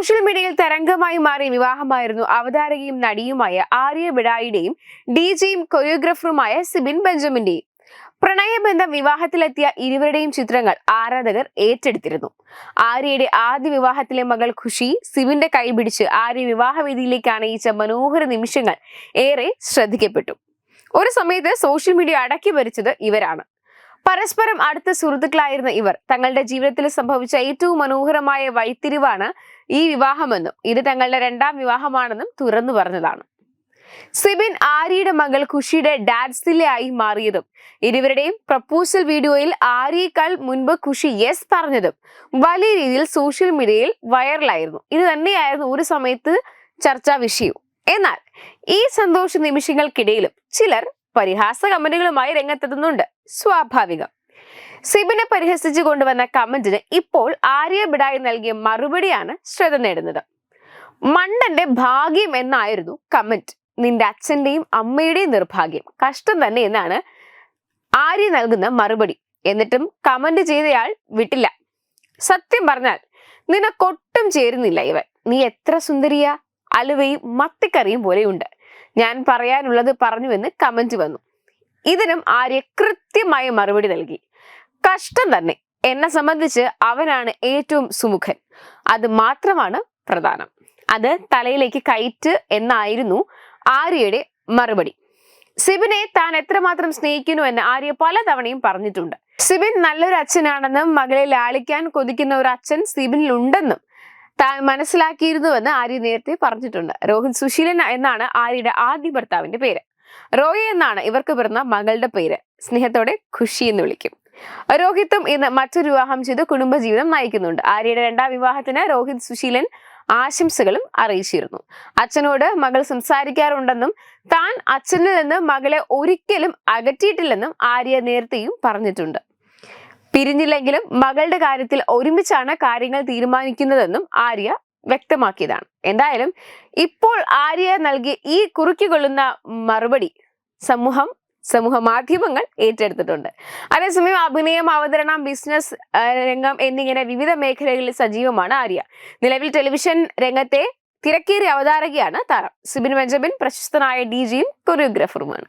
Social മീഡിയയിൽ തരംഗമായി മാറിയ വിവാഹമായിരുന്നു അവതാരകയും നടിയുമായ Arya ബിഡായിയുടെയും D ജിയും കൊറിയോഗ്രാഫറുമായ സിബിൻ ബെഞ്ചമിന്റെയും. പ്രണയബന്ധം വിവാഹത്തിലെത്തിയ ഇരുവരുടെയും ചിത്രങ്ങൾ ആരാധകർ ഏറ്റെടുത്തിരുന്നു. ആര്യയുടെ ആദ്യ വിവാഹത്തിലെ മകൾ ഖുഷി സിബിന്റെ കൈപിടിച്ച് ആര്യ വിവാഹവേദിയിലേക്ക് അണയിച്ച മനോഹര നിമിഷങ്ങൾ ഏറെ ശ്രദ്ധിക്കപ്പെട്ടു. ഒരു സമയത്ത് സോഷ്യൽ മീഡിയ അടക്കി ഭരിച്ചത് ഇവരാണ്. പരസ്പരം അടുത്ത സുഹൃത്തുക്കളായിരുന്ന ഇവർ തങ്ങളുടെ ജീവിതത്തിൽ സംഭവിച്ച ഏറ്റവും മനോഹരമായ വഴിത്തിരിവാണ് ഈ വിവാഹമെന്നും ഇത് തങ്ങളുടെ രണ്ടാം വിവാഹമാണെന്നും തുറന്നു പറഞ്ഞതാണ്. സിബിൻ ആര്യയുടെ മകൾ ഖുഷിയുടെ ഡാഡ്സിലെ ആയി മാറിയതും ഇരുവരുടെയും പ്രപ്പോസൽ വീഡിയോയിൽ ആര്യയേക്കാൾ മുൻപ് ഖുഷി യെസ് പറഞ്ഞതും വലിയ രീതിയിൽ സോഷ്യൽ മീഡിയയിൽ വൈറലായിരുന്നു ഇത് തന്നെയായിരുന്നു ഒരു സമയത്ത് ചർച്ചാ വിഷയവും. എന്നാൽ ഈ സന്തോഷ നിമിഷങ്ങൾക്കിടയിലും ചിലർ പരിഹാസ കമന്റുകളുമായി രംഗത്തെത്തുന്നുണ്ട്. സ്വാഭാവികം. സിബിനെ പരിഹസിച്ചു കൊണ്ടുവന്ന കമന്റിന് ഇപ്പോൾ ആര്യ ബിഡായി നൽകിയ മറുപടിയാണ് ശ്രദ്ധ നേടുന്നത്. മണ്ടന്റെ ഭാഗ്യം എന്നായിരുന്നു കമന്റ്. നിന്റെ അച്ഛന്റെയും അമ്മയുടെയും നിർഭാഗ്യം. കഷ്ടം തന്നെ എന്നാണ് ആര്യ നൽകുന്ന മറുപടി. എന്നിട്ടും കമന്റ് ചെയ്തയാൾ വിട്ടില്ല. സത്യം പറഞ്ഞാൽ നിനക്കൊട്ടും ചേരുന്നില്ല ഇവൻ. നീ എത്ര സുന്ദരിയ. അലുവയും മത്തിക്കറിയും പോലെയുണ്ട്. ഞാൻ പറയാനുള്ളത് പറഞ്ഞു എന്ന് കമന്റ് വന്നു. ഇതിനും ആര്യ കൃത്യമായ മറുപടി നൽകി. കഷ്ടം തന്നെ. എന്നെ സംബന്ധിച്ച് അവനാണ് ഏറ്റവും സുമുഖൻ. അത് മാത്രമാണ് പ്രധാനം. അത് തലയിലേക്ക് കയറ്റ് എന്നായിരുന്നു ആര്യയുടെ മറുപടി. സിബിനെ താൻ എത്രമാത്രം സ്നേഹിക്കുന്നു എന്ന് ആര്യ പലതവണയും പറഞ്ഞിട്ടുണ്ട്. സിബിൻ നല്ലൊരു അച്ഛനാണെന്നും മകളെ ലാളിക്കാൻ കൊതിക്കുന്ന ഒരു അച്ഛൻ സിബിനിൽ ഉണ്ടെന്നും താൻ മനസ്സിലാക്കിയിരുന്നുവെന്ന് ആര്യ നേരത്തെ പറഞ്ഞിട്ടുണ്ട്. രോഹിത് സുശീലൻ എന്നാണ് ആര്യയുടെ ആദ്യ ഭർത്താവിന്റെ പേര്. റോയി എന്നാണ് ഇവർക്ക് പിറന്ന മകളുടെ പേര്. സ്നേഹത്തോടെ ഖുഷി എന്ന് വിളിക്കും. രോഹിത്തും ഇന്ന് മറ്റൊരു വിവാഹം ചെയ്ത് കുടുംബജീവിതം നയിക്കുന്നുണ്ട്. ആര്യയുടെ രണ്ടാം വിവാഹത്തിന് രോഹിത് സുശീലൻ ആശംസകളും അറിയിച്ചിരുന്നു. അച്ഛനോട് മകൾ സംസാരിക്കാറുണ്ടെന്നും താൻ അച്ഛനിൽ നിന്ന് മകളെ ഒരിക്കലും അകറ്റിയിട്ടില്ലെന്നും ആര്യ നേരത്തെയും പറഞ്ഞിട്ടുണ്ട്. പിരിഞ്ഞില്ലെങ്കിലും മകളുടെ കാര്യത്തിൽ ഒരുമിച്ചാണ് കാര്യങ്ങൾ തീരുമാനിക്കുന്നതെന്നും ആര്യ വ്യക്തമാക്കിയതാണ്. എന്തായാലും ഇപ്പോൾ ആര്യ നൽകിയ ഈ കുറുക്കിക്കൊള്ളുന്ന മറുപടി സമൂഹം സമൂഹ മാധ്യമങ്ങൾ ഏറ്റെടുത്തിട്ടുണ്ട്. അതേസമയം അഭിനയം അവതരണം ബിസിനസ് രംഗം എന്നിങ്ങനെ വിവിധ മേഖലകളിൽ സജീവമാണ് ആര്യ. നിലവിൽ ടെലിവിഷൻ രംഗത്തെ തിരക്കേറിയ അവതാരകയാണ് താരം. സിബിൻ ബെഞ്ചമിൻ പ്രശസ്തനായ ഡി ജിയും കൊറിയോഗ്രാഫറുമാണ്.